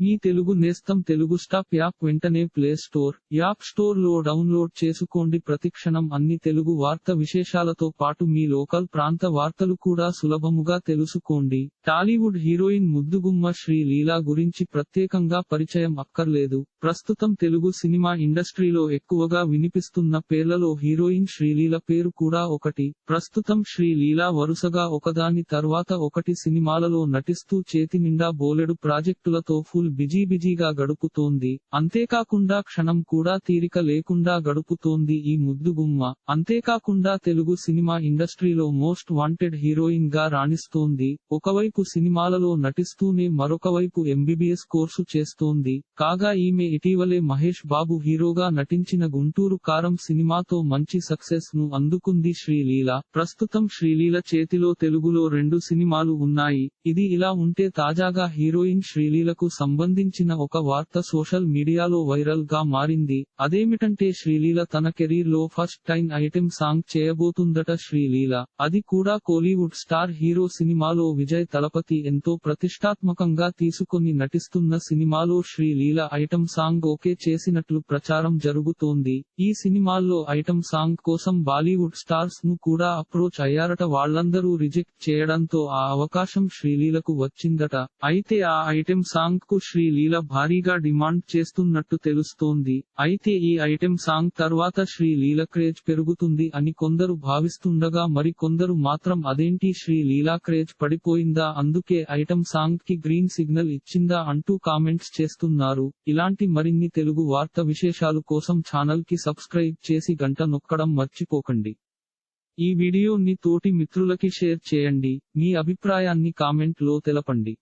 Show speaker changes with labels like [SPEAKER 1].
[SPEAKER 1] మీ తెలుగు నేస్తం Telugu stop app వెంటనే play store app స్టోర్లో డౌన్లోడ్ చేసుకోండి. ప్రతిక్షణం అన్ని తెలుగు వార్త విశేషాలతో పాటు మీ లోకల్ ప్రాంత వార్తలు కూడా సులభముగా తెలుసుకోండి. టాలీవుడ్ హీరోయిన్ ముద్దుగుమ్మ శ్రీ లీలా గురించి ప్రత్యేకంగా పరిచయం అక్కర్లేదు. ప్రస్తుతం తెలుగు సినిమా ఇండస్ట్రీలో ఎక్కువగా వినిపిస్తున్న పేర్లలో హీరోయిన్ శ్రీలీల పేరు కూడా ఒకటి. ప్రస్తుతం శ్రీలీల వరుసగా ఒకదాని తర్వాత ఒకటి సినిమాలలో నటిస్తూ చేతి నిండా బోలెడు ప్రాజెక్టులతో ఫుల్ బిజీ బిజీగా గడుపుతోంది. అంతేకాకుండా క్షణం కూడా తీరిక లేకుండా గడుపుతోంది ఈ ముద్దుగుమ్మ అంతేకాకుండా తెలుగు సినిమా ఇండస్ట్రీలో మోస్ట్ వాంటెడ్ హీరోయిన్గా రాణిస్తోంది. ఒకవైపు సినిమాలలో నటిస్తూనే మరొక వైపు ఎంబీబీఎస్ కోర్సు చేస్తోంది. కాగా ఈమె ఇటీవలే మహేష్ బాబు హీరోగా నటించిన గుంటూరు కారం సినిమాతో మంచి సక్సెస్ను అందుకుంది శ్రీలీల. ప్రస్తుతం శ్రీలీల చేతిలో తెలుగులో రెండు సినిమాలు ఉన్నాయి. ఇది ఇలా ఉంటే తాజాగా హీరోయిన్ శ్రీలీలకు సంబంధించిన ఒక వార్త సోషల్ మీడియాలో వైరల్గా మారింది. అదేమిటంటే శ్రీలీల తన కెరీర్లో ఫస్ట్ టైం ఐటెం సాంగ్ చేయబోతుందట శ్రీలీల. అది కూడా కోలీవుడ్ స్టార్ హీరో సినిమాలో విజయ్ తలపతి ఎంతో ప్రతిష్టాత్మకంగా తీసుకొని నటిస్తున్న సినిమాలో శ్రీలీల ఐటెం సాంగ్ ఓకే చేసినట్లు ప్రచారం జరుగుతోంది. ఈ సినిమాల్లో ఐటెం సాంగ్ కోసం బాలీవుడ్ స్టార్స్ను కూడా అప్రోచ్ అయ్యారట. వాళ్ళందరూ రిజెక్ట్ చేయడంతో ఆ అవకాశం శ్రీలీలకు వచ్చిందట. అయితే ఆ ఐటెం సాంగ్కు శ్రీలీల భారీగా డిమాండ్ చేస్తున్నట్టు తెలుస్తోంది. అయితే ఈ ఐటెం సాంగ్ తర్వాత శ్రీలీల క్రేజ్ పెరుగుతుంది అని కొందరు భావిస్తుండగా మరి కొందరు మాత్రం అదేంటి శ్రీలీల క్రేజ్ పడిపోయిందా అందుకే ఐటెం సాంగ్కి గ్రీన్ సిగ్నల్ ఇచ్చిందా అంటూ కామెంట్స్ చేస్తున్నారు. ఇలాంటి మరిన్ని తెలుగు వార్త విశేషాలు కోసం ఛానల్కి సబ్స్క్రైబ్ చేసి గంట నొక్కడం మర్చిపోకండి. ఈ వీడియోని తోటి మిత్రులకి షేర్ చేయండి. మీ అభిప్రాయాన్ని కామెంట్లో తెలపండి.